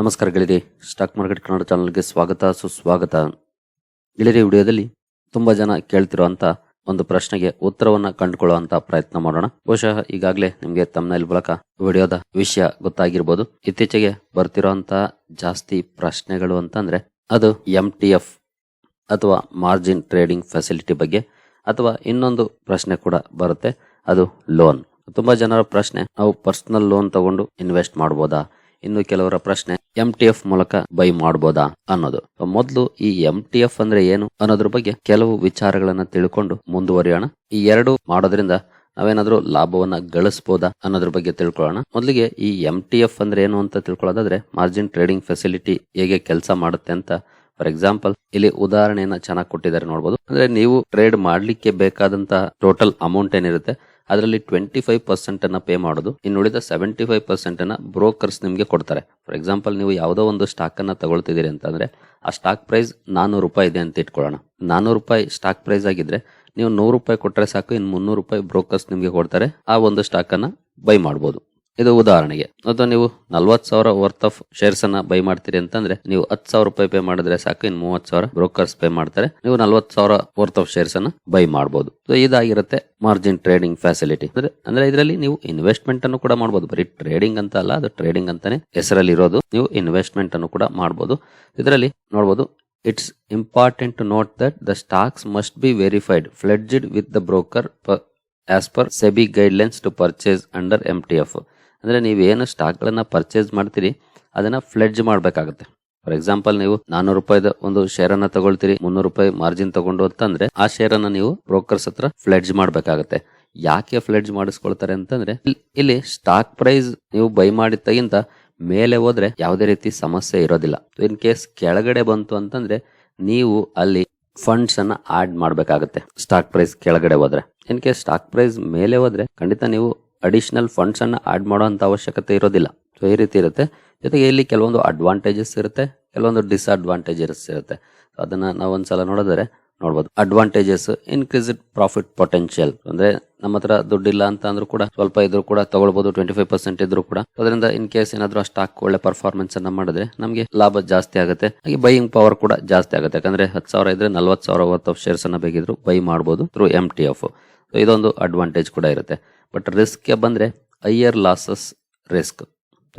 ನಮಸ್ಕಾರ stock market Kannada ಚಾನಲ್ಗೆ ಸ್ವಾಗತ, ಸುಸ್ವಾಗತ. ಗೆಳೆಯರಿ ವಿಡಿಯೋದಲ್ಲಿ ತುಂಬಾ ಜನ ಕೇಳ್ತಿರುವಂತ ಒಂದು ಪ್ರಶ್ನೆಗೆ ಉತ್ತರವನ್ನ ಕಂಡುಕೊಳ್ಳುವಂತ ಪ್ರಯತ್ನ ಮಾಡೋಣ. ಬಹುಶಃ ಈಗಾಗಲೇ ನಿಮಗೆ ತಮ್ಮನೇಲ್ ಮೂಲಕ ವಿಡಿಯೋದ ವಿಷಯ ಗೊತ್ತಾಗಿರ್ಬೋದು. ಇತ್ತೀಚೆಗೆ ಬರ್ತಿರೋಂತ ಜಾಸ್ತಿ ಪ್ರಶ್ನೆಗಳು ಅಂತಂದ್ರೆ, ಅದು ಎಂ ಅಥವಾ ಮಾರ್ಜಿನ್ ಟ್ರೇಡಿಂಗ್ ಫೆಸಿಲಿಟಿ ಬಗ್ಗೆ ಅಥವಾ ಇನ್ನೊಂದು ಪ್ರಶ್ನೆ ಕೂಡ ಬರುತ್ತೆ, ಅದು ಲೋನ್ ತುಂಬಾ ಜನರ ಪ್ರಶ್ನೆ, ನಾವು ಪರ್ಸನಲ್ ಲೋನ್ ತಗೊಂಡು ಇನ್ವೆಸ್ಟ್ ಮಾಡ್ಬೋದಾ? ಇನ್ನು ಕೆಲವರ ಪ್ರಶ್ನೆ ಎಂ ಟಿ ಎಫ್ ಮೂಲಕ ಬೈ ಮಾಡಬಹುದಾ ಅನ್ನೋದು. ಮೊದಲು ಈ ಎಂ ಟಿ ಎಫ್ ಅಂದ್ರೆ ಏನು ಅನ್ನೋದ್ರ ಬಗ್ಗೆ ಕೆಲವು ವಿಚಾರಗಳನ್ನ ತಿಳ್ಕೊಂಡು ಮುಂದುವರಿಯೋಣ. ಈ ಎರಡು ಮಾಡೋದ್ರಿಂದ ನಾವೇನಾದ್ರೂ ಲಾಭವನ್ನ ಗಳಿಸಬಹುದಾ ಅನ್ನೋದ್ರ ಬಗ್ಗೆ ತಿಳ್ಕೊಳ್ಳೋಣ. ಮೊದಲಿಗೆ ಈ ಎಂ ಟಿ ಎಫ್ ಅಂದ್ರೆ ಏನು ಅಂತ ತಿಳ್ಕೊಳ್ಳೋದಾದ್ರೆ ಮಾರ್ಜಿನ್ ಟ್ರೇಡಿಂಗ್ ಫೆಸಿಲಿಟಿ ಹೇಗೆ ಕೆಲಸ ಮಾಡುತ್ತೆ ಅಂತ. ಫಾರ್ ಎಕ್ಸಾಂಪಲ್, ಇಲ್ಲಿ ಉದಾಹರಣೆಯನ್ನ ಚೆನ್ನಾಗಿ ಕೊಟ್ಟಿದ್ದಾರೆ ನೋಡಬಹುದು ಅಂದ್ರೆ ನೀವು ಟ್ರೇಡ್ ಮಾಡ್ಲಿಕ್ಕೆ ಬೇಕಾದಂತಹ ಟೋಟಲ್ ಅಮೌಂಟ್ ಏನಿರುತ್ತೆ ಅದರಲ್ಲಿ ಟ್ವೆಂಟಿ ಫೈವ್ ಪರ್ಸೆಂಟ್ ಅನ್ನ ಪೇ ಮಾಡೋದು. ಇನ್ನು ಉಳಿದ ಸೆವೆಂಟಿ ಫೈವ್ ಪರ್ಸೆಂಟ್ ಅನ್ನ ಬ್ರೋಕರ್ಸ್ ನಿಮಗೆ ಕೊಡ್ತಾರೆ. ಫಾರ್ ಎಕ್ಸಾಂಪಲ್ ನೀವು ಯಾವುದೋ ಒಂದು ಸ್ಟಾಕ್ ಅನ್ನ ತಗೊಳ್ತಿದ್ದೀರಿ ಅಂತಂದ್ರೆ, ಆ ಸ್ಟಾಕ್ ಪ್ರೈಸ್ ನಾನೂರು ರೂಪಾಯಿ ಇದೆ ಅಂತ ಇಟ್ಕೊಳ್ಳೋಣ. ನಾನೂರು ರೂಪಾಯಿ ಸ್ಟಾಕ್ ಪ್ರೈಸ್ ಆಗಿದ್ರೆ, ನೀವು ನೂರು ರೂಪಾಯಿ ಕೊಟ್ಟರೆ ಸಾಕು, ಇನ್ನು ಮುನ್ನೂರು ರೂಪಾಯಿ ಬ್ರೋಕರ್ಸ್ ನಿಮಗೆ ಕೊಡ್ತಾರೆ. ಆ ಒಂದು ಸ್ಟಾಕ್ ಅನ್ನ ಬೈ ಮಾಡಬಹುದು ಇದು ಉದಾಹರಣೆಗೆ. ಅಥವಾ ನೀವು ನಲ್ವತ್ ಸಾವಿರ ವರ್ತ್ ಆಫ್ ಶೇರ್ಸ್ ಅನ್ನ ಬೈ ಮಾಡ್ತೀರಿ ಅಂತಂದ್ರೆ ನೀವು ಹತ್ತು ಸಾವಿರ ರೂಪಾಯಿ ಪೇ ಮಾಡಿದ್ರೆ ಸಾಕು, ಇನ್ನು ಮೂವತ್ ಸಾವಿರ ಬ್ರೋಕರ್ಸ್ ಪೇ ಮಾಡ್ತಾರೆ. ನೀವು ನಲ್ವತ್ ಸಾವಿರ ವರ್ತ್ ಆಫ್ ಶೇರ್ಸ್ ಅನ್ನ ಬೈ ಮಾಡಬಹುದು ಸೊ ಇದಾಗಿರುತ್ತೆ ಮಾರ್ಜಿನ್ ಟ್ರೇಡಿಂಗ್ ಫೆಸಿಲಿಟಿ ಅಂದ್ರೆ ಅಂದ್ರೆ ಇದರಲ್ಲಿ ನೀವು ಇನ್ವೆಸ್ಟ್ಮೆಂಟ್ ಅನ್ನು ಕೂಡ ಮಾಡಬಹುದು ಬರೀ ಟ್ರೇಡಿಂಗ್ ಅಂತ ಅಲ್ಲ, ಅದು ಟ್ರೇಡಿಂಗ್ ಅಂತಾನೆ ಹೆಸರಲ್ಲಿ ಇರೋದು. ನೀವು ಇನ್ವೆಸ್ಟ್ಮೆಂಟ್ ಅನ್ನು ಕೂಡ ಮಾಡಬಹುದು ಇದರಲ್ಲಿ ನೋಡಬಹುದು it's important to note that the stocks must be verified pledged with the broker as per SEBI guidelines to purchase under M T F ಅಂದ್ರೆ ನೀವೇನು ಸ್ಟಾಕ್ಗಳನ್ನು ಪರ್ಚೇಸ್ ಮಾಡ್ತೀರಿ, ಅದನ್ನು ಫ್ಲೆಡ್ಜ್ ಮಾಡಬೇಕಾಗುತ್ತೆ. ಫಾರ್ ಎಕ್ಸಾಂಪಲ್ ನೀವು ನಾನೂರು ರೂಪಾಯಿದ ಒಂದು ಶೇರ್ ಅನ್ನ ತಗೊಳ್ತೀರಿ, ಮುನ್ನೂರು ರೂಪಾಯಿ ಮಾರ್ಜಿನ್ ತಗೊಂಡು ಅಂತಂದ್ರೆ ಆ ಶೇರ್ ಅನ್ನ ನೀವು ಬ್ರೋಕರ್ಸ್ ಹತ್ರ ಫ್ಲೆಡ್ಜ್ ಮಾಡಬೇಕಾಗುತ್ತೆ. ಯಾಕೆ ಫ್ಲೆಡ್ಜ್ ಮಾಡಿಸ್ಕೊಳ್ತಾರೆ ಅಂತಂದ್ರೆ, ಇಲ್- ಇಲ್ಲಿ ಸ್ಟಾಕ್ ಪ್ರೈಸ್ ನೀವು ಬೈ ಮಾಡಿದ್ದಕ್ಕಿಂತ ಮೇಲೆ ಹೋದ್ರೆ ಯಾವುದೇ ರೀತಿ ಸಮಸ್ಯೆ ಇರೋದಿಲ್ಲ. ಇನ್ ಕೇಸ್ ಕೆಳಗಡೆ ಬಂತು ಅಂತಂದ್ರೆ ನೀವು ಅಲ್ಲಿ ಫಂಡ್ಸ್ ಅನ್ನ ಆಡ್ ಮಾಡಬೇಕಾಗುತ್ತೆ, ಸ್ಟಾಕ್ ಪ್ರೈಸ್ ಕೆಳಗಡೆ ಹೋದ್ರೆ. ಇನ್ ಕೇಸ್ ಸ್ಟಾಕ್ ಪ್ರೈಸ್ ಮೇಲೆ ಹೋದ್ರೆ ಖಂಡಿತ ನೀವು ಅಡಿಷನಲ್ ಫಂಡ್ಸ್ ಆ್ಯಡ್ ಆಡ್ ಮಾಡುವಂತ ಅವಶ್ಯಕತೆ ಇರೋದಿಲ್ಲ. ಸೊ ಈ ರೀತಿ ಇರುತ್ತೆ. ಜೊತೆಗೆ ಇಲ್ಲಿ ಕೆಲವೊಂದು ಅಡ್ವಾಂಟೇಜಸ್ ಇರುತ್ತೆ, ಕೆಲವೊಂದು ಡಿಸ್ಅಡ್ವಾಂಟೇಜಸ್ ಇರುತ್ತೆ. ಅದನ್ನ ನಾವು ಒಂದ್ಸಲ ನೋಡಿದ್ರೆ ನೋಡ್ಬೋದು. ಅಡ್ವಾಂಟೇಜಸ್ ಇನ್ಕ್ರೀಸ್ಡ್ ಪ್ರಾಫಿಟ್ ಪೊಟೆನ್ಷಿಯಲ್ ಅಂದ್ರೆ ನಮ್ಮ ಹತ್ರ ದುಡ್ಡಿಲ್ಲ ಅಂತ ಅಂದ್ರೂ ಕೂಡ, ಸ್ವಲ್ಪ ಇದ್ರೂ ಕೂಡ ತಗೊಳ್ಬಹುದು ಟ್ವೆಂಟಿ ಫೈವ್ ಪರ್ಸೆಂಟ್ ಇದ್ರೂ ಕೂಡ. ಅದರಿಂದ ಇನ್ ಕೇಸ್ ಏನಾದರೂ ಸ್ಟಾಕ್ ಒಳ್ಳೆ ಪರ್ಫಾರ್ಮೆನ್ಸ್ ಅನ್ನ ಮಾಡಿದ್ರೆ ನಮಗೆ ಲಾಭ ಜಾಸ್ತಿ ಆಗುತ್ತೆ. ಹಾಗೆ ಬೈಯಿಂಗ್ ಪವರ್ ಕೂಡ ಜಾಸ್ತಿ ಆಗುತ್ತೆ. ಯಾಕಂದ್ರೆ ಹತ್ತು ಸಾವಿರ ಇದ್ರೆ ನಲ್ವತ್ತು ಸಾವಿರ ಅವತ್ತು ಶೇರ್ಸ್ ಅನ್ನ ಬೇಕಿದ್ರು ಬೈ ಮಾಡಬಹುದು ಥ್ರೂ ಎಂ ಟಿ ಎಫ್ ಇದೊಂದು ಅಡ್ವಾಂಟೇಜ್ ಕೂಡ ಇರುತ್ತೆ. ಬಟ್ ರಿಸ್ಕ್ಗೆ ಬಂದರೆ higher losses risk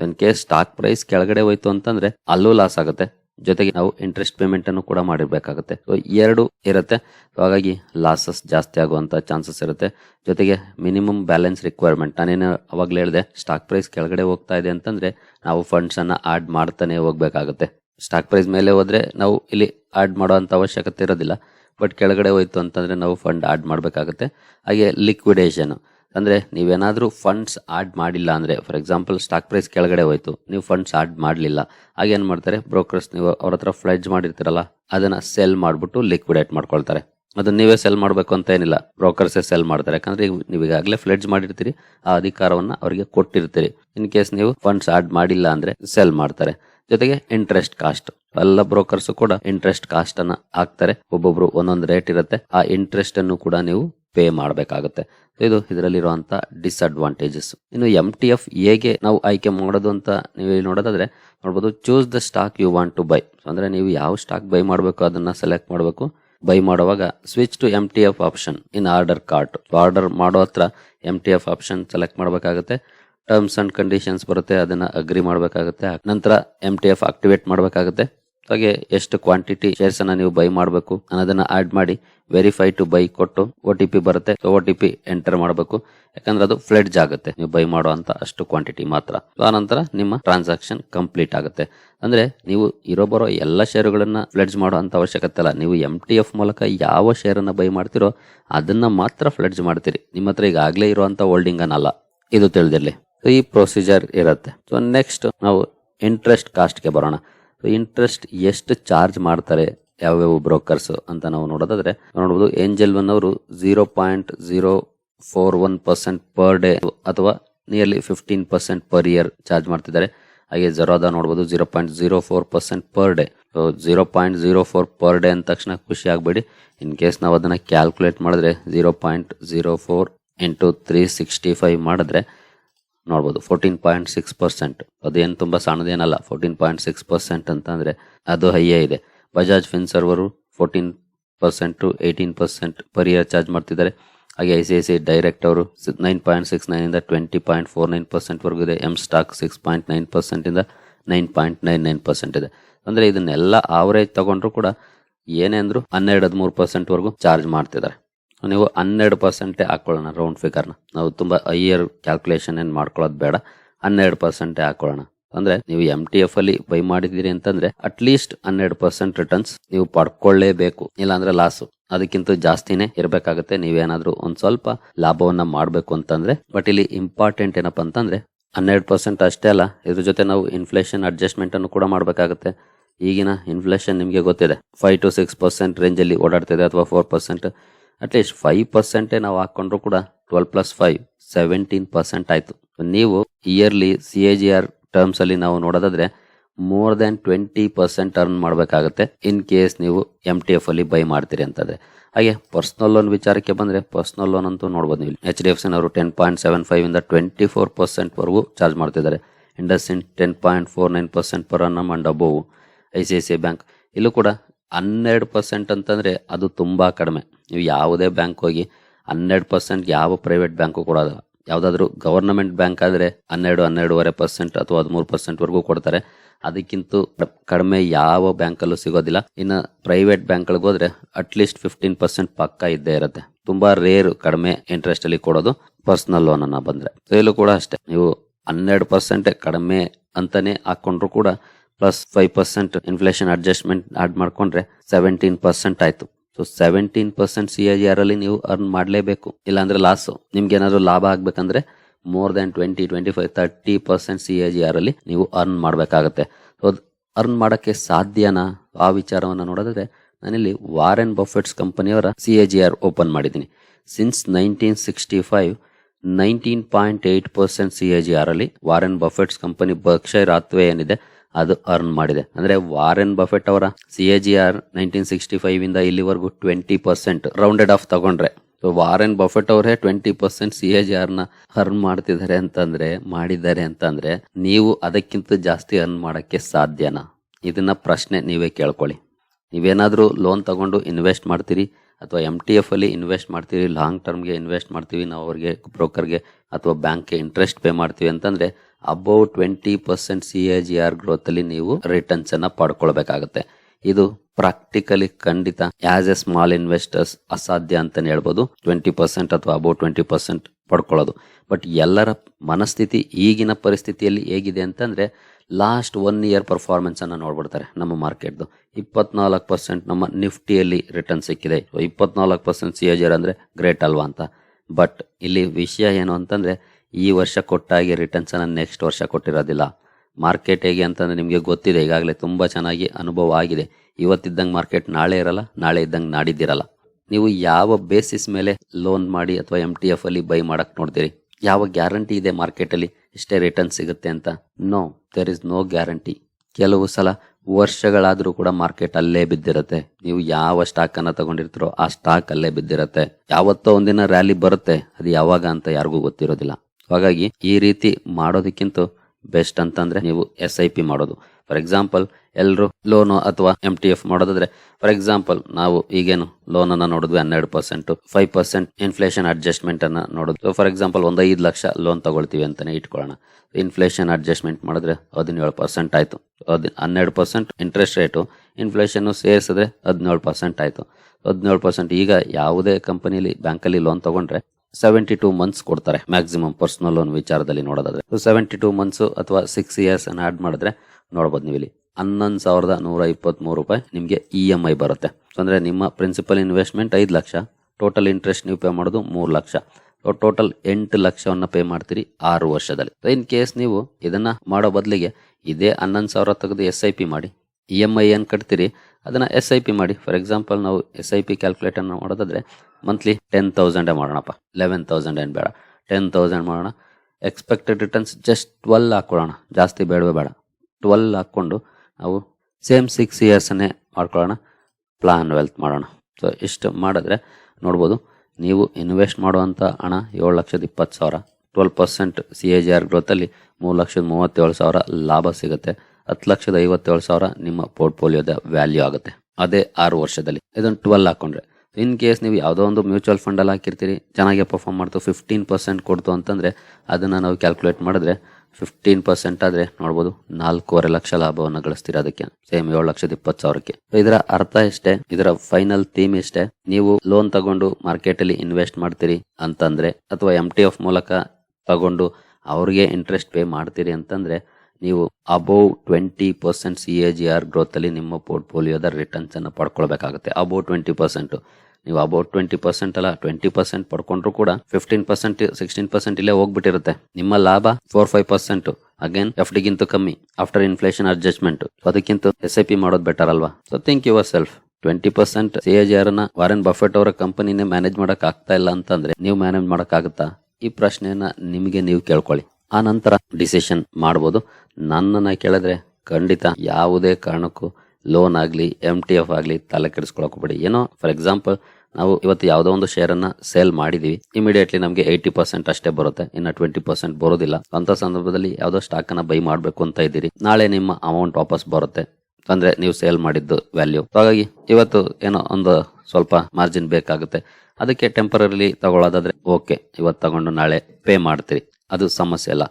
in case stock price ಕೆಳಗಡೆ ಹೋಯ್ತು ಅಂತಂದ್ರೆ ಅಲ್ಲೂ ಲಾಸ್ ಆಗುತ್ತೆ. ಜೊತೆಗೆ ನಾವು ಇಂಟ್ರೆಸ್ಟ್ ಪೇಮೆಂಟ್ ಅನ್ನು ಕೂಡ ಮಾಡಿರ್ಬೇಕಾಗುತ್ತೆ. ಎರಡು ಇರುತ್ತೆ. ಹಾಗಾಗಿ ಲಾಸಸ್ ಜಾಸ್ತಿ ಆಗುವಂತ ಚಾನ್ಸಸ್ ಇರುತ್ತೆ. ಜೊತೆಗೆ ಮಿನಿಮಮ್ ಬ್ಯಾಲೆನ್ಸ್ ರಿಕ್ವೈರ್ಮೆಂಟ್ ನಾನೇನು ಅವಾಗಲೇ ಹೇಳಿದೆ ಸ್ಟಾಕ್ ಪ್ರೈಸ್ ಕೆಳಗಡೆ ಹೋಗ್ತಾ ಇದೆ ಅಂತಂದ್ರೆ ನಾವು ಫಂಡ್ಸ್ ಅನ್ನ ಆಡ್ ಮಾಡ್ತಾನೆ ಹೋಗ್ಬೇಕಾಗುತ್ತೆ. ಸ್ಟಾಕ್ ಪ್ರೈಸ್ ಮೇಲೆ ಹೋದ್ರೆ ನಾವು ಇಲ್ಲಿ ಆಡ್ ಮಾಡುವಂತ ಅವಶ್ಯಕತೆ ಇರೋದಿಲ್ಲ. ಬಟ್ ಕೆಳಗಡೆ ಹೋಯ್ತು ಅಂತಂದ್ರೆ ನಾವು ಫಂಡ್ ಆಡ್ ಮಾಡಬೇಕಾಗುತ್ತೆ. ಹಾಗೆ ಲಿಕ್ವಿಡೇಷನ್. ಅಂದ್ರೆ ನೀವೇನಾದರೂ ಫಂಡ್ಸ್ ಆಡ್ ಮಾಡಿಲ್ಲ ಅಂದ್ರೆ, ಫಾರ್ ಎಕ್ಸಾಂಪಲ್ ಸ್ಟಾಕ್ ಪ್ರೈಸ್ ಕೆಳಗಡೆ ಹೋಯ್ತು, ನೀವು ಫಂಡ್ಸ್ ಆಡ್ ಮಾಡಲಿಲ್ಲ. ಆಗ ಏನ್ ಮಾಡ್ತಾರೆ, ಬ್ರೋಕರ್ಸ್ ನೀವು ಅವ್ರ ಹತ್ರ ಫ್ಲೆಡ್ಜ್ ಮಾಡಿರ್ತೀರಲ್ಲ, ಅದನ್ನ ಸೆಲ್ ಮಾಡಿಬಿಟ್ಟು ಲಿಕ್ವಿಡೇಟ್ ಮಾಡ್ಕೊಳ್ತಾರೆ. ಅದನ್ನ ನೀವೇ ಸೆಲ್ ಮಾಡಬೇಕು ಅಂತ ಏನಿಲ್ಲ, ಬ್ರೋಕರ್ಸೇ ಸೆಲ್ ಮಾಡ್ತಾರೆ. ಯಾಕಂದ್ರೆ ನೀವು ಈಗಾಗಲೇ ಫ್ಲೆಡ್ಜ್ ಮಾಡಿರ್ತೀರಿ, ಆ ಅಧಿಕಾರವನ್ನ ಅವರಿಗೆ ಕೊಟ್ಟಿರ್ತೀರಿ. ಇನ್ ಕೇಸ್ ನೀವು ಫಂಡ್ಸ್ ಆಡ್ ಮಾಡಿಲ್ಲ ಅಂದ್ರೆ ಸೆಲ್ ಮಾಡ್ತಾರೆ. ಜೊತೆಗೆ ಇಂಟ್ರೆಸ್ಟ್ ಕಾಸ್ಟ್ ಎಲ್ಲ ಬ್ರೋಕರ್ಸ್ ಕೂಡ ಇಂಟ್ರೆಸ್ಟ್ ಕಾಸ್ಟ್ ಅನ್ನ ಹಾಕ್ತಾರೆ. ಒಬ್ಬೊಬ್ರು ಒಂದೊಂದು ರೇಟ್ ಇರುತ್ತೆ. ಆ ಇಂಟ್ರೆಸ್ಟ್ ಅನ್ನು ಕೂಡ ನೀವು ಪೇ ಮಾಡಬೇಕಾಗುತ್ತೆ. ಇದು ಇದರಲ್ಲಿರುವಂತ ಡಿಸ್ಅಡ್ವಾಂಟೇಜಸ್ ಇನ್ನು ಎಂ ಟಿ ಎಫ್ ಹೇಗೆ ನಾವು ಆಯ್ಕೆ ಮಾಡೋದು ಅಂತ ನೀವು ಇಲ್ಲಿ ನೋಡೋದಾದ್ರೆ, ನೋಡ್ಬೋದು choose the stock you want to buy ಅಂದ್ರೆ ನೀವು ಯಾವ ಸ್ಟಾಕ್ ಬೈ ಮಾಡಬೇಕು, ಅದನ್ನ ಸೆಲೆಕ್ಟ್ ಮಾಡಬೇಕು. ಬೈ ಮಾಡುವಾಗ switch to M T F option in order cart order ಮಾಡೋ ಹತ್ರ M T F option select ಮಾಡಬೇಕಾಗುತ್ತೆ. ಟರ್ಮ್ಸ್ ಅಂಡ್ ಕಂಡೀಷನ್ಸ್ ಬರುತ್ತೆ, ಅದನ್ನ ಅಗ್ರಿ ಮಾಡಬೇಕಾಗುತ್ತೆ. ನಂತರ ಎಂ ಟಿ ಎಫ್ ಆಕ್ಟಿವೇಟ್ ಮಾಡಬೇಕಾಗುತ್ತೆ. ಹಾಗೆ ಎಷ್ಟು ಕ್ವಾಂಟಿಟಿ ಶೇರ್ಸ್ ಅನ್ನ ನೀವು ಬೈ ಮಾಡಬೇಕು, ಅನ್ನೋದನ್ನ ಆಡ್ ಮಾಡಿ ವೆರಿಫೈ ಟು ಬೈ ಕೊಟ್ಟು ಒ ಟಿ ಪಿ ಬರುತ್ತೆ ಒ ಟಿ ಪಿ ಎಂಟರ್ ಮಾಡಬೇಕು. ಯಾಕಂದ್ರೆ ಅದು ಫ್ಲೆಡ್ಜ್ ಆಗುತ್ತೆ, ನೀವು ಬೈ ಮಾಡುವಂತ ಅಷ್ಟು ಕ್ವಾಂಟಿಟಿ ಮಾತ್ರ. ಆ ನಂತರ ನಿಮ್ಮ ಟ್ರಾನ್ಸಾಕ್ಷನ್ ಕಂಪ್ಲೀಟ್ ಆಗುತ್ತೆ. ಅಂದ್ರೆ ನೀವು ಇರೋ ಬರೋ ಎಲ್ಲ ಶೇರುಗಳನ್ನು ಫ್ಲೆಡ್ಜ್ ಮಾಡುವಂತ ಅವಶ್ಯಕತೆ ಇಲ್ಲ ನೀವು ಎಂ ಟಿ ಎಫ್ ಮೂಲಕ ಯಾವ ಶೇರ್ ಅನ್ನ ಬೈ ಮಾಡ್ತಿರೋ, ಅದನ್ನ ಮಾತ್ರ ಫ್ಲೆಡ್ಜ್ ಮಾಡ್ತೀರಿ. ನಿಮ್ಮ ಹತ್ರ ಈಗಾಗಲೇ ಇರುವಂತ ಹೋಲ್ಡಿಂಗ್ ಅನ್ನಲ್ಲ. ಇದು ತಿಳಿದಿರಲಿ. ಈ ಪ್ರೊಸೀಜರ್ ಇರುತ್ತೆ. ಸೊ ನೆಕ್ಸ್ಟ್ ನಾವು ಇಂಟ್ರೆಸ್ಟ್ ಕಾಸ್ಟ್ಗೆ ಬರೋಣ. ಸೊ ಇಂಟ್ರೆಸ್ಟ್ ಎಷ್ಟು ಚಾರ್ಜ್ ಮಾಡ್ತಾರೆ ಯಾವ್ಯಾವ ಬ್ರೋಕರ್ಸ್ ಅಂತ ನಾವು ನೋಡೋದಾದ್ರೆ ನೋಡಬಹುದು ಏಂಜಲ್ ಒನ್ ಅವರು zero point zero four one percent per day ಅಥವಾ nearly fifteen percent per year charge ಮಾಡ್ತಿದ್ದಾರೆ. ಹಾಗೆ ಜರೋದ ನೋಡಬಹುದು zero point zero four percent per day zero point zero four per day ಅಂದ ತಕ್ಷಣ ಖುಷಿ ಆಗಬೇಡಿ. ಇನ್ ಕೇಸ್ ನಾವು ಅದನ್ನ ಕ್ಯಾಲ್ಕುಲೇಟ್ ಮಾಡಿದ್ರೆ zero point zero four into three sixty five ಮಾಡಿದ್ರೆ ನೋಡ್ಬೋದು. ಫೋರ್ಟೀನ್ ಪಾಯಿಂಟ್ ಸಿಕ್ಸ್ ಪರ್ಸೆಂಟ್ ಅದೇನು ತುಂಬ ಸಣ್ಣದೇನಲ್ಲ ಫೋರ್ಟೀನ್ ಪಾಯಿಂಟ್ ಸಿಕ್ಸ್ ಪರ್ಸೆಂಟ್ ಅಂತಂದರೆ ಅದು ಹೈಯೇ ಇದೆ. Bajaj ಫಿನ್ಸರ್ವರು fourteen percent to eighteen percent per year charge ಮಾಡ್ತಿದ್ದಾರೆ. ಹಾಗೆ I C I C Direct ಅವರು ನೈನ್ ಪಾಯಿಂಟ್ ಸಿಕ್ಸ್ ನೈನಿಂದ ಟ್ವೆಂಟಿ ಪಾಯಿಂಟ್ ಫೋರ್ ನೈನ್ ಪರ್ಸೆಂಟ್ವರೆಗೂ ಇದೆ. M stock six point nine ಪರ್ಸೆಂಟಿಂದ nine point nine nine percent ಇದೆ. ಅಂದರೆ ಇದನ್ನೆಲ್ಲ ಆವರೇಜ್ ತಗೊಂಡ್ರು ಕೂಡ ಏನೇ ಅಂದರೂ ಹನ್ನೆರಡು ಹದಿಮೂರು ಪರ್ಸೆಂಟ್ವರೆಗೂ ಚಾರ್ಜ್ ಮಾಡ್ತಿದ್ದಾರೆ. ನೀವು ಹನ್ನೆರಡು ಪರ್ಸೆಂಟೇ ಹಾಕೊಳ್ಳೋಣ ರೌಂಡ್ ಫಿಗರ್ನ ನಾವು ತುಂಬ ಹೈಯರ್ ಕ್ಯಾಲ್ಕುಲೇಷನ್ ಏನು ಮಾಡ್ಕೊಳ್ಳೋದು ಬೇಡ. ಹನ್ನೆರಡು ಪರ್ಸೆಂಟೇ ಹಾಕೊಳ್ಳೋಣ. ಅಂದ್ರೆ ನೀವು ಎಂ ಟಿ ಎಫ್ ಅಲ್ಲಿ ಬೈ ಮಾಡಿದ್ದೀರಿ ಅಂತಂದ್ರೆ ಅಟ್ಲೀಸ್ಟ್ ಹನ್ನೆರಡು ಪರ್ಸೆಂಟ್ ರಿಟರ್ನ್ಸ್ ನೀವು ಪಡ್ಕೊಳ್ಳೇಬೇಕು. ಇಲ್ಲಾಂದ್ರೆ ಲಾಸು ಅದಕ್ಕಿಂತ ಜಾಸ್ತಿನೇ ಇರಬೇಕಾಗುತ್ತೆ. ನೀವೇನಾದ್ರೂ ಒಂದ್ ಸ್ವಲ್ಪ ಲಾಭವನ್ನ ಮಾಡಬೇಕು ಅಂತಂದ್ರೆ. ಬಟ್ ಇಲ್ಲಿ ಇಂಪಾರ್ಟೆಂಟ್ ಏನಪ್ಪಾ ಅಂತಂದ್ರೆ ಹನ್ನೆರಡು ಪರ್ಸೆಂಟ್ ಅಷ್ಟೇ ಅಲ್ಲ, ಇದ್ರ ಜೊತೆ ನಾವು ಇನ್ಫ್ಲೇಷನ್ ಅಡ್ಜಸ್ಟ್ಮೆಂಟ್ ಅನ್ನು ಕೂಡ ಮಾಡಬೇಕಾಗುತ್ತೆ. ಈಗಿನ ಇನ್ಫ್ಲೇಷನ್ ನಿಮಗೆ ಗೊತ್ತಿದೆ. ಫೈವ್ ಟು ಸಿಕ್ಸ್ ಪರ್ಸೆಂಟ್ ರೇಂಜಲ್ಲಿ ಓಡಾಡ್ತಿದೆ ಅಥವಾ four percent at least five ಪರ್ಸೆಂಟೇ ನಾವು ಹಾಕೊಂಡ್ರು ಕೂಡ twelve plus five seventeen percent ಆಯ್ತು. ನೀವು yearly C A G R terms ಅಲ್ಲಿ ನಾವು ನೋಡೋದಾದ್ರೆ more than twenty percent earn ಮಾಡಬೇಕಾಗುತ್ತೆ ಇನ್ ಕೇಸ್ ನೀವು ಎಂ ಟಿ ಎಫ್ ಅಲ್ಲಿ ಬೈ ಮಾಡ್ತೀರಿ ಅಂತಂದ್ರೆ. ಹಾಗೆ ಪರ್ಸನಲ್ ಲೋನ್ ವಿಚಾರಕ್ಕೆ ಬಂದ್ರೆ ಪರ್ಸನಲ್ ಲೋನ್ ಅಂತೂ ನೋಡ್ಬೋದು ನೀವು ಎಚ್ ಡಿ ಎಫ್ ಸಿನವರು ಟೆನ್ ಪಾಯಿಂಟ್ ಸೆವೆನ್ ಫೈವ್ ಇಂದ ಟ್ವೆಂಟಿ ಫೋರ್ ಪರ್ಸೆಂಟ್ ವರೆಗೂ ಚಾರ್ಜ್ ಮಾಡ್ತಿದ್ದಾರೆ. IndusInd ten point four nine percent per annum and above I C I C I bank ಇಲ್ಲೂ ಕೂಡ ಹನ್ನೆರಡು ಪರ್ಸೆಂಟ್ ಅಂತಂದ್ರೆ ಅದು ತುಂಬಾ ಕಡಿಮೆ. ನೀವು ಯಾವುದೇ ಬ್ಯಾಂಕ್ ಹೋಗಿ ಹನ್ನೆರಡು ಪರ್ಸೆಂಟ್ ಯಾವ ಪ್ರೈವೇಟ್ ಬ್ಯಾಂಕು ಕೊಡೋದಿಲ್ಲ ಯಾವುದಾದ್ರೂ ಗವರ್ನಮೆಂಟ್ ಬ್ಯಾಂಕ್ ಆದರೆ ಹನ್ನೆರಡು, ಹನ್ನೆರಡೂವರೆ ಪರ್ಸೆಂಟ್ ಅಥವಾ ಹದಿಮೂರು ಪರ್ಸೆಂಟ್ ವರೆಗೂ ಕೊಡ್ತಾರೆ. ಅದಕ್ಕಿಂತ ಕಡಿಮೆ ಯಾವ ಬ್ಯಾಂಕಲ್ಲೂ ಸಿಗೋದಿಲ್ಲ. ಇನ್ನು ಪ್ರೈವೇಟ್ ಬ್ಯಾಂಕ್ಗಳಿಗೆ ಹೋದರೆ ಅಟ್ಲೀಸ್ಟ್ ಫಿಫ್ಟೀನ್ ಪರ್ಸೆಂಟ್ ಪಕ್ಕ ಇದ್ದೇ ಇರುತ್ತೆ. ತುಂಬ ರೇರ್ ಕಡಿಮೆ ಇಂಟ್ರೆಸ್ಟಲ್ಲಿ ಕೊಡೋದು ಪರ್ಸನಲ್ ಲೋನನ್ನು ಬಂದರೆ. ಇಲ್ಲೂ ಕೂಡ ಅಷ್ಟೇ, ನೀವು ಹನ್ನೆರಡು ಪರ್ಸೆಂಟ್ ಕಡಿಮೆ ಅಂತಲೇ ಹಾಕ್ಕೊಂಡ್ರು ಕೂಡ plus five percent inflation adjustment add ಮಾಡಿಕೊಂಡ್ರೆ ಸೆವೆಂಟೀನ್ ಪರ್ಸೆಂಟ್ ಆಯ್ತು. So seventeen percent C G R ಅಲ್ಲಿ ನೀವು ಅರ್ನ್ ಮಾಡಲೇಬೇಕು. ಇಲ್ಲಾಂದ್ರೆ ಲಾಸು ನಿಮ್ಗೆ ಏನಾದ್ರು ಲಾಭ ಆಗ್ಬೇಕಂದ್ರೆ more than twenty twenty five thirty percent C G R ಅಲ್ಲಿ ನೀವು ಅರ್ನ್ ಮಾಡಬೇಕಾಗತ್ತೆ. ಸೊ ಅರ್ನ್ ಮಾಡಕ್ಕೆ ಸಾಧ್ಯನಾ? ಆ ವಿಚಾರವನ್ನು ನೋಡೋದಾದ್ರೆ ನಾನಿಲ್ಲಿ Warren Buffett's ಕಂಪನಿಯವರ C A G R open ಮಾಡಿದ್ದೀನಿ. Since nineteen sixty five nineteen point eight percent C A G R ಅಲ್ಲಿ Warren Buffett's company Berkshire Hathaway ಏನಿದೆ? ಅದು ಅರ್ನ್ ಮಾಡಿದೆ. ಅಂದ್ರೆ ವಾರೆನ್ ಬಫೆಟ್ ಅವರ C A G R nineteen sixty five ಇಂದ ಇಲ್ಲಿವರೆಗೂ twenty percent rounded off ತಗೊಂಡ್ರೆ. So Warren Buffett ಅವರೇ twenty percent C A G ಆರ್ನ ಅರ್ನ್ ಮಾಡ್ತಿದ್ದಾರೆ ಅಂತಂದ್ರೆ, ಮಾಡಿದ್ದಾರೆ ಅಂತಂದ್ರೆ, ನೀವು ಅದಕ್ಕಿಂತ ಜಾಸ್ತಿ ಅರ್ನ್ ಮಾಡಕ್ಕೆ ಸಾಧ್ಯನಾ? ಇದನ್ನ ಪ್ರಶ್ನೆ ನೀವೇ ಕೇಳ್ಕೊಳ್ಳಿ. ನೀವೇನಾದರೂ ಲೋನ್ ತಗೊಂಡು ಇನ್ವೆಸ್ಟ್ ಮಾಡ್ತೀರಿ, ಅಥವಾ ಎಂ ಟಿ ಎಫ್ ಅಲ್ಲಿ ಇನ್ವೆಸ್ಟ್ ಮಾಡ್ತೀವಿ ಲಾಂಗ್ ಟರ್ಮ್ಗೆ ಇನ್ವೆಸ್ಟ್ ಮಾಡ್ತೀವಿ, ನಾವು ಅವ್ರಿಗೆ ಬ್ರೋಕರ್ಗೆ ಅಥವಾ ಬ್ಯಾಂಕ್ಗೆ ಇಂಟ್ರೆಸ್ಟ್ ಪೇ ಮಾಡ್ತೀವಿ ಅಂತಂದ್ರೆ above twenty percent C A G R growth ಅಲ್ಲಿ ನೀವು ರಿಟರ್ನ್ಸ್ ಅನ್ನ ಪಡ್ಕೊಳ್ಬೇಕಾಗತ್ತೆ. ಇದು ಪ್ರಾಕ್ಟಿಕಲಿ ಖಂಡಿತ ಆಸ್ ಎ ಸ್ಮಾಲ್ ಇನ್ವೆಸ್ಟರ್ಸ್ ಅಸಾಧ್ಯ ಅಂತಾನೆ ಹೇಳ್ಬೋದು. ಟ್ವೆಂಟಿ ಪರ್ಸೆಂಟ್ ಅಥವಾ ಅಬೌ ಟ್ವೆಂಟಿ ಪರ್ಸೆಂಟ್ ಪಡ್ಕೊಳ್ಳೋದು. ಬಟ್ ಎಲ್ಲರ ಮನಸ್ಥಿತಿ ಈಗಿನ ಪರಿಸ್ಥಿತಿಯಲ್ಲಿ ಹೇಗಿದೆ ಅಂತಂದ್ರೆ ಲಾಸ್ಟ್ ಒನ್ ಇಯರ್ ಪರ್ಫಾರ್ಮೆನ್ಸ್ ಅನ್ನ ನೋಡ್ಬಿಡ್ತಾರೆ ನಮ್ಮ ಮಾರ್ಕೆಟ್ದು. ಇಪ್ಪತ್ನಾಲ್ಕು ಪರ್ಸೆಂಟ್ ನಮ್ಮ ನಿಫ್ಟಿಯಲ್ಲಿ ರಿಟರ್ನ್ ಸಿಕ್ಕಿದೆ. ಇಪ್ಪತ್ನಾಲ್ಕು ಪರ್ಸೆಂಟ್ ಸಿ ಎಜರ್ ಅಂದ್ರೆ ಗ್ರೇಟ್ ಅಲ್ವಾ ಅಂತ. ಬಟ್ ಇಲ್ಲಿ ವಿಷಯ ಏನು ಅಂತಂದ್ರೆ ಈ ವರ್ಷ ಕೊಟ್ಟಾಗಿ ರಿಟರ್ನ್ಸ್ ಅನ್ನ ನೆಕ್ಸ್ಟ್ ವರ್ಷ ಕೊಟ್ಟಿರೋದಿಲ್ಲ. ಮಾರ್ಕೆಟ್ ಹೇಗೆ ಅಂತಂದರೆ ನಿಮಗೆ ಗೊತ್ತಿದೆ, ಈಗಾಗಲೇ ತುಂಬ ಚೆನ್ನಾಗಿ ಅನುಭವ ಆಗಿದೆ. ಇವತ್ತಿದ್ದಂಗೆ ಮಾರ್ಕೆಟ್ ನಾಳೆ ಇರಲ್ಲ, ನಾಳೆ ಇದ್ದಂಗೆ ನಾಡಿದ್ದಿರಲ್ಲ. ನೀವು ಯಾವ ಬೇಸಿಸ್ ಮೇಲೆ ಲೋನ್ ಮಾಡಿ ಅಥವಾ ಎಂ ಟಿ ಎಫ್ ಅಲ್ಲಿ ಬೈ ಮಾಡಕ್ಕೆ ನೋಡ್ತೀರಿ? ಯಾವ ಗ್ಯಾರಂಟಿ ಇದೆ ಮಾರ್ಕೆಟಲ್ಲಿ ಇಷ್ಟೇ ರಿಟರ್ನ್ ಸಿಗುತ್ತೆ ಅಂತ? No there is no guarantee ಕೆಲವು ಸಲ ವರ್ಷಗಳಾದರೂ ಕೂಡ ಮಾರ್ಕೆಟ್ ಅಲ್ಲೇ ಬಿದ್ದಿರುತ್ತೆ. ನೀವು ಯಾವ ಸ್ಟಾಕನ್ನು ತಗೊಂಡಿರ್ತೀರೋ ಆ ಸ್ಟಾಕ್ ಅಲ್ಲೇ ಬಿದ್ದಿರತ್ತೆ. ಯಾವತ್ತೋ ಒಂದಿನ ರ್ಯಾಲಿ ಬರುತ್ತೆ. ಅದು ಯಾವಾಗ ಅಂತ ಯಾರಿಗೂ ಗೊತ್ತಿರೋದಿಲ್ಲ. ಹಾಗಾಗಿ ಈ ರೀತಿ ಮಾಡೋದಕ್ಕಿಂತ ಬೆಸ್ಟ್ ಅಂತಂದ್ರೆ ನೀವು ಎಸ್ ಐ ಪಿ ಮಾಡೋದು. ಫಾರ್ ಎಕ್ಸಾಂಪಲ್ ಎಲ್ಲರೂ ಲೋನು ಅಥವಾ ಎಂ ಟಿ ಎಫ್ ಮಾಡೋದಾದ್ರೆ ಫಾರ್ ಎಕ್ಸಾಂಪಲ್ ನಾವು ಈಗೇನು ಲೋನ್ ನೋಡಿದ್ವಿ, ಹನ್ನೆರಡು percent five percent inflation adjustment ಅನ್ನ ನೋಡೋದು. ಫಾರ್ ಎಕ್ಸಾಂಪಲ್ ಒಂದು ಐದು ಲಕ್ಷ ಲೋನ್ ತಗೊಳ್ತೀವಿ ಅಂತಾನೆ ಇಟ್ಕೊಳ್ಳೋಣ. ಇನ್ಫ್ಲೇಷನ್ ಅಡ್ಜಸ್ಟ್ಮೆಂಟ್ ಮಾಡಿದ್ರೆ ಹದಿನೇಳು ಪರ್ಸೆಂಟ್ ಆಯ್ತು. ಹದಿ, ಹನ್ನೆರಡು ಪರ್ಸೆಂಟ್ ಇಂಟ್ರೆಸ್ಟ್ ರೇಟು ಇನ್ಫ್ಲೇಷನ್ ಸೇರಿಸಿದ್ರೆ ಹದಿನೇಳು ಪರ್ಸೆಂಟ್ ಆಯ್ತು. ಹದಿನೇಳು ಪರ್ಸೆಂಟ್ ಈಗ ಯಾವುದೇ ಕಂಪನಿಲಿ ಬ್ಯಾಂಕಲ್ಲಿ ಲೋನ್ ತಗೊಂಡ್ರೆ ಸೆವೆಂಟಿ ಟೂ ಮಂತ್ಸ್ ಕೊಡ್ತಾರೆ ಮ್ಯಾಕ್ಸಿಮಮ್ ಪರ್ಸನಲ್ ಲೋನ್ ವಿಚಾರದಲ್ಲಿ ನೋಡೋದಾದ್ರೆ. ಸೆವೆಂಟಿ ಟೂ ಮಂತ್ಸ್ ಅಥವಾ ಸಿಕ್ಸ್ ಇಯರ್ಸ್ ಅನ್ನ ಆಡ್ ಮಾಡಿದ್ರೆ ನೋಡ್ಬೋದು ನೀವು ಇಲ್ಲಿ ಹನ್ನೊಂದು ಸಾವಿರದ ನೂರ ಇಪ್ಪತ್ಮೂರು ರೂಪಾಯಿ ನಿಮಗೆ ಇ ಎಂ ಐ ಬರುತ್ತೆ. ಅಂದರೆ ನಿಮ್ಮ ಪ್ರಿನ್ಸಿಪಲ್ ಇನ್ವೆಸ್ಟ್ಮೆಂಟ್ ಐದು ಲಕ್ಷ ಟೋಟಲ್ ಇಂಟ್ರೆಸ್ಟ್ ನೀವು ಪೇ ಮಾಡೋದು ಮೂರು ಲಕ್ಷ. ಟೋಟಲ್ ಎಂಟು ಲಕ್ಷವನ್ನು ಪೇ ಮಾಡ್ತೀರಿ ಆರು ವರ್ಷದಲ್ಲಿ. ಇನ್ ಕೇಸ್ ನೀವು ಇದನ್ನು ಮಾಡೋ ಬದಲಿಗೆ ಇದೇ ಹನ್ನೊಂದು ಸಾವಿರ ತೆಗೆದು ಎಸ್ ಐ ಪಿ ಮಾಡಿ ಇ ಎಂ ಐ ಏನು ಕಟ್ತೀರಿ ಅದನ್ನ ಎಸ್ ಐ ಪಿ ಮಾಡಿ. ಫಾರ್ ಎಕ್ಸಾಂಪಲ್ ನಾವು ಎಸ್ ಐ ಪಿ ಕ್ಯಾಲ್ಕುಲೇಟನ್ನು ಮಾಡೋದಾದರೆ ಮಂತ್ಲಿ ಟೆನ್ ತೌಸಂಡೇ ಮಾಡೋಣಪ್ಪ. ಲೆವೆನ್ ತೌಸಂಡ್ ಏನು ಬೇಡ. ಟೆನ್ ತೌಸಂಡ್ ಮಾಡೋಣ. ಎಕ್ಸ್ಪೆಕ್ಟೆಡ್ ರಿಟರ್ನ್ಸ್ ಜಸ್ಟ್ ಟ್ವೆಲ್ ಹಾಕೊಳ್ಳೋಣ ಜಾಸ್ತಿ ಬೇಡವೇ ಬೇಡ. ಟ್ವೆಲ್ ಹಾಕ್ಕೊಂಡು ನಾವು ಸೇಮ್ ಸಿಕ್ಸ್ ಇಯರ್ಸನ್ನೇ ಮಾಡ್ಕೊಳ್ಳೋಣ. ಪ್ಲಾನ್ ವೆಲ್ತ್ ಮಾಡೋಣ. ಸೊ ಇಷ್ಟು ಮಾಡಿದ್ರೆ ನೋಡ್ಬೋದು ನೀವು ಇನ್ವೆಸ್ಟ್ ಮಾಡುವಂಥ ಹಣ ಏಳು ಲಕ್ಷದ ಇಪ್ಪತ್ತು ಸಾವಿರ. Twelve percent C A G R ಗ್ರೋತಲ್ಲಿ ಮೂರು ಲಕ್ಷದ ಮೂವತ್ತೇಳು ಸಾವಿರ ಲಾಭ ಸಿಗುತ್ತೆ. ಹತ್ತು ಲಕ್ಷದ ಐವತ್ತೇಳು ಸಾವಿರ ನಿಮ್ಮ ಪೋರ್ಟ್ಫೋಲಿಯೋದ ವ್ಯಾಲ್ಯೂ ಆಗುತ್ತೆ. ಅದೇ ಆರು ವರ್ಷದಲ್ಲಿ. ಇದನ್ನು ಟ್ವೆಲ್ ಹಾಕೊಂಡ್ರೆ. ಇನ್ ಕೇಸ್ ನೀವು ಯಾವುದೋ ಒಂದು ಮ್ಯೂಚುವಲ್ ಫಂಡಲ್ಲಿ ಹಾಕಿರ್ತೀರಿ, ಚೆನ್ನಾಗಿ ಪರ್ಫಾರ್ಮ್ ಮಾಡ್ತು, ಫಿಫ್ಟೀನ್ ಪರ್ಸೆಂಟ್ ಕೊಡ್ತು ಅಂತಂದರೆ ಅದನ್ನು ನಾವು ಕ್ಯಾಲ್ಕುಲೇಟ್ ಮಾಡಿದ್ರೆ ಫಿಫ್ಟೀನ್ ಪರ್ಸೆಂಟ್ ಆದರೆ ನೋಡ್ಬೋದು ನಾಲ್ಕೂವರೆ ಲಕ್ಷ ಲಾಭವನ್ನು ಗಳಿಸ್ತೀರ ಅದಕ್ಕೆ. ಸೇಮ್ ಏಳು ಲಕ್ಷದ ಇಪ್ಪತ್ತು ಸಾವಿರಕ್ಕೆ. ಇದರ ಅರ್ಥ ಇಷ್ಟೇ ಇದರ ಫೈನಲ್ ಥೀಮ್ ಇಷ್ಟೇ ನೀವು ಲೋನ್ ತಗೊಂಡು ಮಾರ್ಕೆಟಲ್ಲಿ ಇನ್ವೆಸ್ಟ್ ಮಾಡ್ತೀರಿ ಅಂತಂದರೆ, ಅಥವಾ ಎಂ ಟಿ ಎಫ್ ಮೂಲಕ ತಗೊಂಡು ಅವ್ರಿಗೆ ಇಂಟ್ರೆಸ್ಟ್ ಪೇ ಮಾಡ್ತೀರಿ ಅಂತಂದ್ರೆ ನೀವು above twenty percent C A G R ಗ್ರೋತಲ್ಲಿ ನಿಮ್ಮ ಪೋರ್ಟ್ಫೋಲಿಯೋದ ರಿಟರ್ನ್ಸ್ ಅನ್ನು ಪಡ್ಕೊಳ್ಬೇಕಾಗುತ್ತೆ. ಅಬೋವ್ ಟ್ವೆಂಟಿ ಪರ್ಸೆಂಟ್ ನೀವು ಅಬೌಟ್ ಟ್ವೆಂಟಿ ಪರ್ಸೆಂಟ್ ಅಲ್ಲ ಟ್ವೆಂಟಿ ಪರ್ಸೆಂಟ್ ಪಡ್ಕೊಂಡ್ರು ಕೂಡ ಫಿಫ್ಟೀನ್ ಪರ್ಸೆಂಟ್ ಸಿಕ್ಸ್ಟೀನ್ ಪರ್ಸೆಂಟ್ ಇಲ್ಲೇ ಹೋಗ್ಬಿಟ್ಟಿರುತ್ತೆ. ನಿಮ್ಮ ಲಾಭ four five percent again F ಡಿಗಿಂತ ಕಮ್ಮಿ. ಆಫ್ಟರ್ ಇನ್ಫ್ಲೇಷನ್ ಅಡ್ಜಸ್ಟ್ಮೆಂಟ್ ಅದಕ್ಕಿಂತ ಎಸ್ ಐ ಪಿ ಮಾಡೋದು ಬೆಟರ್ ಅಲ್ವಾ? So think yourself twenty percent C A G ಆರ್ನ ವಾರೆನ್ ಬಫೆಟ್ ಅವರ ಕಂಪನಿನೇ ಮ್ಯಾನೇಜ್ ಮಾಡಕ್ ಆಗ್ತಾ ಇಲ್ಲ ಅಂತಂದ್ರೆ, ನೀವು ಮ್ಯಾನೇಜ್ ಮಾಡಕ್ ಆಗುತ್ತಾ ಈ ಪ್ರಶ್ನೆಯನ್ನ ನಿಮಗೆ ನೀವು ಕೇಳ್ಕೊಳ್ಳಿ. ಆ ನಂತರ ಡಿಸಿಷನ್ ಮಾಡ್ಬೋದು. ನನ್ನನ್ನು ಕೇಳಿದ್ರೆ ಖಂಡಿತ ಯಾವುದೇ ಕಾರಣಕ್ಕೂ ಲೋನ್ ಆಗಲಿ ಎಂ ಟಿ ಎಫ್ ಆಗಲಿ ತಲೆ ಕೆಡಿಸ್ಕೊಳಕ್ ಹೋಗ್ಬೇಡಿ. ಏನೋ ಫಾರ್ ಎಕ್ಸಾಂಪಲ್ ನಾವು ಇವತ್ತು ಯಾವುದೋ ಒಂದು ಶೇರನ್ನು ಸೇಲ್ ಮಾಡಿದೀವಿ. ಇಮಿಡಿಯೇಟ್ಲಿ ನಮಗೆ ಏಯ್ಟಿ ಪರ್ಸೆಂಟ್ ಅಷ್ಟೇ ಬರುತ್ತೆ. ಇನ್ನು ಟ್ವೆಂಟಿ ಪರ್ಸೆಂಟ್ ಬರೋದಿಲ್ಲ. ಅಂತ ಸಂದರ್ಭದಲ್ಲಿ ಯಾವುದೋ ಸ್ಟಾಕನ್ನು ಬೈ ಮಾಡಬೇಕು ಅಂತ ಇದ್ದೀರಿ. ನಾಳೆ ನಿಮ್ಮ ಅಮೌಂಟ್ ವಾಪಸ್ ಬರುತ್ತೆ. ಅಂದರೆ ನೀವು ಸೇಲ್ ಮಾಡಿದ್ದು ವ್ಯಾಲ್ಯೂ ಹಾಗಾಗಿ ಇವತ್ತು ಏನೋ ಒಂದು ಸ್ವಲ್ಪ ಮಾರ್ಜಿನ್ ಬೇಕಾಗುತ್ತೆ. ಅದಕ್ಕೆ ಟೆಂಪರರಿಲಿ ತಗೊಳ್ಳೋದಾದ್ರೆ ಓಕೆ ಇವತ್ತು ತಗೊಂಡು ನಾಳೆ ಪೇ ಮಾಡ್ತೀರಿ. ಅದು ಸಮಸ್ಯೆ ಅಲ್ಲ.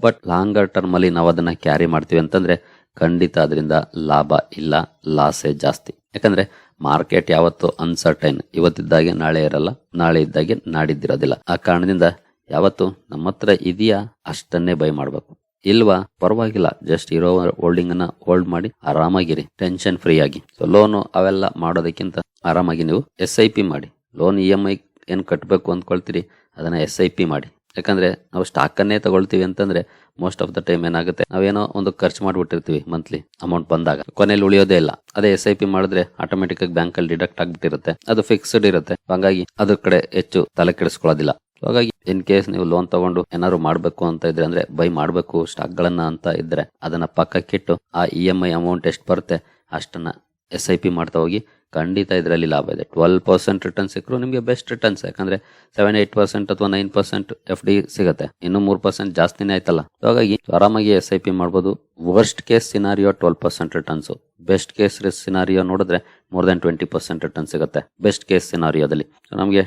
ಬಟ್ ಲಾಂಗರ್ ಟರ್ಮಲ್ಲಿ ನಾವು ಅದನ್ನು ಕ್ಯಾರಿ ಮಾಡ್ತೀವಿ ಅಂತಂದರೆ ಖಂಡಿತ ಅದರಿಂದ ಲಾಭ ಇಲ್ಲ ಲಾಸೇ ಜಾಸ್ತಿ. ಯಾಕಂದರೆ ಮಾರ್ಕೆಟ್ ಯಾವತ್ತು ಅನ್ಸರ್ಟೈನ್ ಇವತ್ತಿದ್ದಾಗೆ ನಾಳೆ ಇರಲ್ಲ, ನಾಳೆ ಇದ್ದಾಗೆ ನಾಡಿದ್ದಿರೋದಿಲ್ಲ. ಆ ಕಾರಣದಿಂದ ಯಾವತ್ತು ನಮ್ಮ ಹತ್ರ ಇದೆಯಾ ಅಷ್ಟನ್ನೇ ಬೈ ಮಾಡಬೇಕು. ಇಲ್ವಾ? ಪರವಾಗಿಲ್ಲ. ಜಸ್ಟ್ ಇರೋ ಹೋಲ್ಡಿಂಗ್ ಅನ್ನ ಹೋಲ್ಡ್ ಮಾಡಿ ಆರಾಮಾಗಿರಿ. ಟೆನ್ಷನ್ ಫ್ರೀ ಆಗಿ. ಸೊ ಲೋನು ಅವೆಲ್ಲ ಮಾಡೋದಕ್ಕಿಂತ ಆರಾಮಾಗಿ ನೀವು ಎಸ್ ಐ ಪಿ ಮಾಡಿ. ಲೋನ್ ಇ ಎಂ ಐ ಏನು ಕಟ್ಟಬೇಕು ಅಂದ್ಕೊಳ್ತೀರಿ, ಅದನ್ನ ಎಸ್ ಐ ಪಿ ಮಾಡಿ. ಯಾಕಂದ್ರೆ ನಾವು ಸ್ಟಾಕನ್ನೇ ತಗೊಳ್ತೀವಿ ಅಂತಂದ್ರೆ ಮೋಸ್ಟ್ ಆಫ್ ದ ಟೈಮ್ ಏನಾಗುತ್ತೆ? ನಾವೇನೋ ಒಂದು ಖರ್ಚು ಮಾಡಿಬಿಟ್ಟಿರ್ತೀವಿ ಮಂತ್ಲಿ ಅಮೌಂಟ್ ಬಂದಾಗ. ಕೊನೆಯಲ್ಲಿ ಉಳಿಯೋದೇ ಇಲ್ಲ. ಅದೇ ಎಸ್ ಐ ಪಿ ಮಾಡಿದ್ರೆ ಆಟೋಮೆಟಿಕ್ ಆಗಿ ಬ್ಯಾಂಕ್ ಅಲ್ಲಿ ಡಿಡಕ್ಟ್ ಆಗಿಬಿಟ್ಟಿರುತ್ತೆ. ಅದು ಫಿಕ್ಸ್ಡ್ ಇರುತ್ತೆ. ಹಾಗಾಗಿ ಅದ್ರ ಕಡೆ ಹೆಚ್ಚು ತಲೆ ಕೆಡಿಸ್ಕೊಳ್ಳೋದಿಲ್ಲ. ಹಾಗಾಗಿ ಇನ್ ಕೇಸ್ ನೀವು ಲೋನ್ ತಗೊಂಡು ಏನಾದ್ರು ಮಾಡಬೇಕು ಅಂತ ಇದ್ರೆ ಅಂದ್ರೆ ಬೈ ಮಾಡಬೇಕು ಸ್ಟಾಕ್ ಗಳನ್ನ ಅಂತ ಇದ್ರೆ ಅದನ್ನ ಪಕ್ಕಕ್ಕಿಟ್ಟು ಆ ಇ ಎಂ ಐ ಅಮೌಂಟ್ ಎಷ್ಟು ಬರುತ್ತೆ ಅಷ್ಟನ್ನ ಎಸ್ ಐ ಪಿ ಮಾಡ್ತಾ ಹೋಗಿ ಖಂಡಿತ ಇದರಲ್ಲಿ ಲಾಭ ಇದೆ. ಟ್ವೆಲ್ ಪರ್ಸೆಂಟ್ ರಿಟರ್ನ್ ಸಿಕ್ಕರು ನಿಮಗೆ ಬೆಸ್ಟ್ ರಿಟರ್ನ್ಸ್ ಯಾಕಂದ್ರೆ ಸೆವೆನ್ ಏಟ್ ಪರ್ಸೆಂಟ್ ಅಥವಾ ನೈನ್ ಪರ್ಸೆಂಟ್ ಎಫ್ ಡಿ ಸಿಗುತ್ತೆ. ಇನ್ನು ಮೂರು ಪರ್ಸೆಂಟ್ ಜಾಸ್ತಿನೇ ಆಯ್ತಲ್ಲ. ಹಾಗಾಗಿ ಆರಾಮಾಗಿ ಎಸ್ ಐ ಪಿ ಮಾಡ್ಬೋದು. Worst case scenario twelve percent returns best case ರಿಸ್ ಸಿನಾರಿಯೋ ನೋಡಿದ್ರೆ more than twenty percent return ಸಿಗುತ್ತೆ. ಬೆಸ್ಟ್ ಕೇಸ್ ಸಿನಾರಿಯೋದಲ್ಲಿ ನಮಗೆ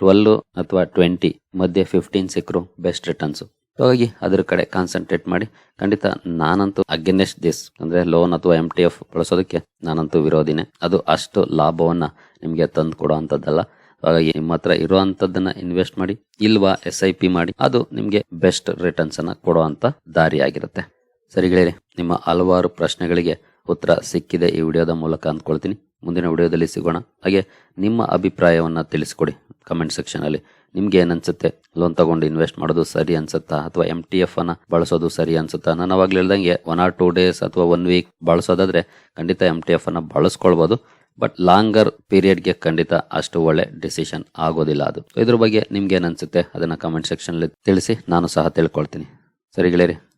ಟ್ವೆಲ್ ಅಥವಾ ಟ್ವೆಂಟಿ ಮಧ್ಯೆ ಫಿಫ್ಟೀನ್ ಸಿಕ್ಕರು ಬೆಸ್ಟ್ ರಿಟರ್ನ್ಸ್ ಹಾಗಾಗಿ ಅದರ ಕಡೆ ಕಾನ್ಸಂಟ್ರೇಟ್ ಮಾಡಿ, ಖಂಡಿತ ನಾನಂತೂ ಅಗೇನೆಸ್ಟ್ ದಿಸ್ ಅಂದ್ರೆ ಲೋನ್ ಅಥವಾ ಎಂ ಟಿ ಎಫ್ ಬಳಸೋದಕ್ಕೆ ನಾನಂತೂ ವಿರೋಧಿನೇ. ಅದು ಅಷ್ಟು ಲಾಭವನ್ನ ನಿಮಗೆ ತಂದು ಕೊಡೋ ಹಾಗಾಗಿ ನಿಮ್ಮ ಹತ್ರ ಇರುವಂತದ್ದನ್ನ ಇನ್ವೆಸ್ಟ್ ಮಾಡಿ, ಇಲ್ವಾ ಎಸ್ ಐ ಪಿ ಮಾಡಿ, ಅದು ನಿಮಗೆ ಬೆಸ್ಟ್ ರಿಟರ್ನ್ಸ್ ಅನ್ನ ಕೊಡುವಂತ ದಾರಿ ಆಗಿರುತ್ತೆ ಸರಿ ಗೆಳೆಯರೆ, ನಿಮ್ಮ ಹಲವಾರು ಪ್ರಶ್ನೆಗಳಿಗೆ ಉತ್ತರ ಸಿಕ್ಕಿದೆ ಈ ವಿಡಿಯೋದ ಮೂಲಕ ಅಂದ್ಕೊಳ್ತೀನಿ. ಮುಂದಿನ ವಿಡಿಯೋದಲ್ಲಿ ಸಿಗೋಣ. ಹಾಗೆ ನಿಮ್ಮ ಅಭಿಪ್ರಾಯವನ್ನು ತಿಳಿಸ್ಕೊಡಿ ಕಮೆಂಟ್ ಸೆಕ್ಷನಲ್ಲಿ ನಿಮ್ಗೆ ಏನನ್ಸುತ್ತೆ? ಲೋನ್ ತಗೊಂಡು ಇನ್ವೆಸ್ಟ್ ಮಾಡೋದು ಸರಿ ಅನ್ಸುತ್ತಾ? ಅಥವಾ ಎಂ ಟಿ ಎಫ್ ಅನ್ನ ಬಳಸೋದು ಸರಿ ಅನ್ಸುತ್ತಾ? ನಾನು ಅವಾಗಲಿಲ್ದಂಗೆ ಒನ್ ಆರ್ ಟೂ ಡೇಸ್ ಅಥವಾ ಒನ್ ವೀಕ್ ಬಳಸೋದಾದ್ರೆ ಖಂಡಿತ ಎಂ ಟಿ ಎಫ್ ಅನ್ನ ಬಳಸ್ಕೊಳ್ಬಹುದು ಬಟ್ ಲಾಂಗರ್ ಪೀರಿಯಡ್ಗೆ ಖಂಡಿತ ಅಷ್ಟು ಒಳ್ಳೆ ಡಿಸಿಷನ್ ಆಗೋದಿಲ್ಲ ಅದು. ಇದ್ರ ಬಗ್ಗೆ ನಿಮ್ಗೆ ಅನ್ಸುತ್ತೆ ಅದನ್ನ ಕಮೆಂಟ್ ಸೆಕ್ಷನ್ ತಿಳಿಸಿ. ನಾನು ಸಹ ತಿಳ್ಕೊಳ್ತೀನಿ. ಸರಿ ಗೆಳೆಯರಿ.